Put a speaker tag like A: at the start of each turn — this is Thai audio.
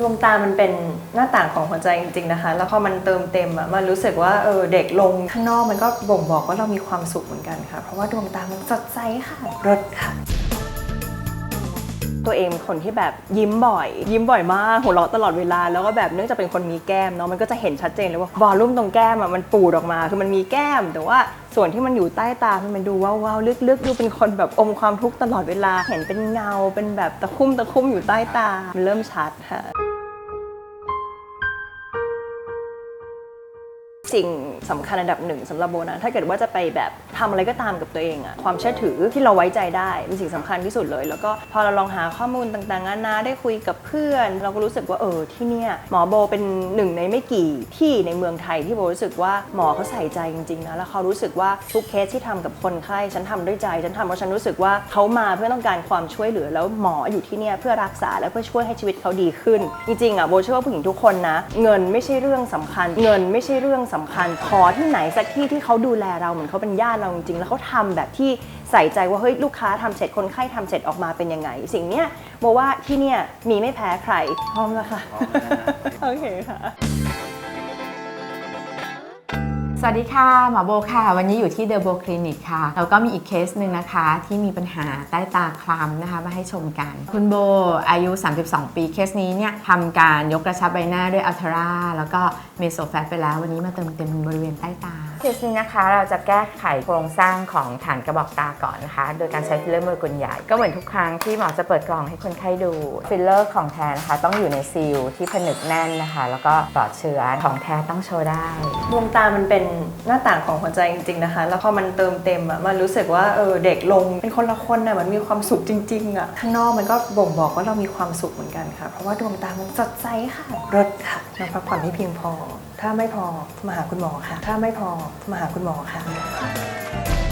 A: ดวงตามันเป็นหน้าต่างของหัวใจจริงๆนะคะ แล้วพอมันเติมเต็มอะ มันรู้สึกว่าเออเด็กลงข้างนอกมันก็บ่งบอกว่าเรามีความสุขเหมือนกันค่ะ เพราะว่าดวงตามันสดใสค่ะรสค่ะ ตัวเองเป็นคนที่แบบยิ้มบ่อย ยิ้มบ่อยมากหัวเราะตลอดเวลา แล้วก็แบบเนื่องจากเป็นคนมีแก้มเนาะมันก็จะเห็นชัดเจนเลยว่าบอลลุ่มตรงแก้มอะมันปูดออกมา คือมันมีแก้ม แต่ว่าส่วนที่มันอยู่ใต้ตา มันดูว้าวๆลึกๆ ดูเป็นคนแบบอมความทุกข์ตลอดเวลา เห็นเป็นเงา เป็นแบบตะคุ่มตะคุ่มอยู่ใต้ตา มันเริ่มชัดค่ะ สิ่งสำคัญอันดับหนึ่งสำหรับโบนะถ้าเกิดว่าจะไปแบบทำอะไรก็ตามกับตัวเองอะความเชื่อถือที่เราไว้ใจได้เป็นสิ่งสำคัญที่สุดเลย แล้วก็พอเราลองหาข้อมูลต่างๆนานาได้คุยกับเพื่อน เราก็รู้สึกว่าเออที่เนี่ยหมอโบเป็นหนึ่งในไม่กี่ที่ในเมืองไทยที่โบรู้สึกว่าหมอเขาใส่ใจจริงๆนะแล้วเขารู้สึกว่าทุกเคสที่ทำกับคนไข้ฉันทำด้วยใจฉันทำเพราะฉันรู้สึกว่าเขามาเพื่อต้องการความช่วยเหลือแล้วหมออยู่ที่เนี่ยเพื่อรักษาและเพื่อช่วยให้ชีวิตเขาดีขึ้น จริงๆอะโบเชื่อว่าผู้หญิงทุกคนนะ เงินไม่ใช่เรื่องสำคัญ เงินไม่ใช่เรื่องสำคัญ ขอที่ไหนสักที่ที่เขาดูแลเราเหมือนเขาเป็นญาติเราจริงๆ แล้วเขาทำแบบที่ใส่ใจว่าเฮ้ยลูกค้าทำเสร็จคนไข้ทำเสร็จออกมาเป็นยังไง สิ่งเนี้ยโบว่าที่เนี่ยมีไม่แพ้ใครพร้อมแล้วค่ะ
B: พร้อมแล้วนะ
A: โอเคค่ะ
C: สวัสดีค่ะ หมอโบค่ะ วันนี้อยู่ที่เดอะโบคลินิกค่ะ แล้วก็มีอีกเคสหนึ่งนะคะ ที่มีปัญหาใต้ตาคล้ำนะคะ มาให้ชมกัน คุณโบอายุ 32 ปีเคสนี้เนี่ยทำการยกกระชับใบหน้าด้วยอัลทราแล้วก็เมโซแฟตไปแล้ว วันนี้มาเติมเต็มบริเวณใต้ตา เคสนี้นะคะ เราจะแก้ไขโครงสร้างของฐานกระบอกตาก่อนนะคะ โดยการใช้ฟิลเลอร์มเลกุลใหญ่ก็เหมือนทุกครั้งที่หมอจะเปิดกล่องให้คนไข้ดูฟิลเลอร์ของแท้นะคะ ต้องอยู่ในซีลที่ผนึกแน่นนะคะ แล้วก็ปลอดเชื้อของแท้ต้องโชว์ได้
A: ดวงตามันเป็นหน้าต่างของหัวใจจริงๆนะคะ แล้วพอมันเติมเต็มอะมันรู้สึกว่าเออเด็กลงเป็นคนละคนน่ะมันมีความสุขจริงๆอะข้างนอกมันก็บ่งบอกว่าเรามีความสุขเหมือนกันค่ะ เพราะว่าดวงตามันสดใสค่ะรสค่ะนอนพักผ่อนให้เพียงพอถ้าไม่พอมาหาคุณหมอค่ะ ถ้าไม่พอมาหาคุณหมอค่ะ